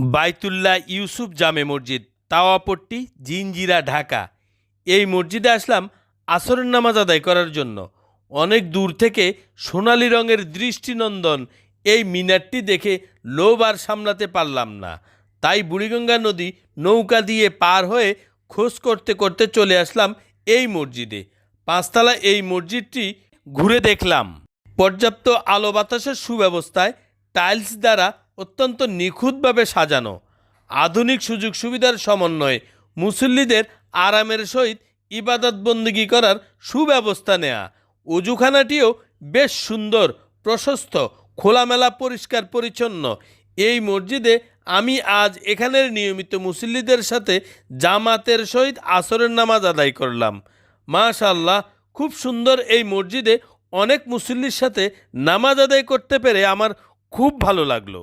বাইতুল্লাহ ইউসুফ জামে মসজিদ, তাওয়াপট্টি জিঞ্জিরা ঢাকা। এই মসজিদে আসলাম আসরের নামাজ আদায় করার জন্য। অনেক দূর থেকে সোনালি রঙের দৃষ্টিনন্দন এই মিনারটি দেখে লোভ আর সামলাতে পারলাম না। তাই বুড়িগঙ্গা নদী নৌকা দিয়ে পার হয়ে খোঁজ করতে করতে চলে আসলাম এই মসজিদে। পাঁচতলা এই মসজিদটি ঘুরে দেখলাম। পর্যাপ্ত আলো বাতাসের সুব্যবস্থায় টাইলস দ্বারা অত্যন্ত নিখুঁতভাবে সাজানো। আধুনিক সুযোগ সুবিধার সমন্বয়ে মুসল্লিদের আরামের সহিত ইবাদত বন্দিগি করার সুব্যবস্থা নেয়া। অজুখানাটিও বেশ সুন্দর, প্রশস্ত, খোলামেলা, পরিষ্কার, পরিচ্ছন্ন। এই মসজিদে আমি আজ এখানের নিয়মিত মুসল্লিদের সাথে জামাতের সহিত আসরের নামাজ আদায় করলাম। মাশাল্লাহ খুব সুন্দর এই মসজিদে অনেক মুসল্লির সাথে নামাজ আদায় করতে পেরে আমার খুব ভালো লাগল।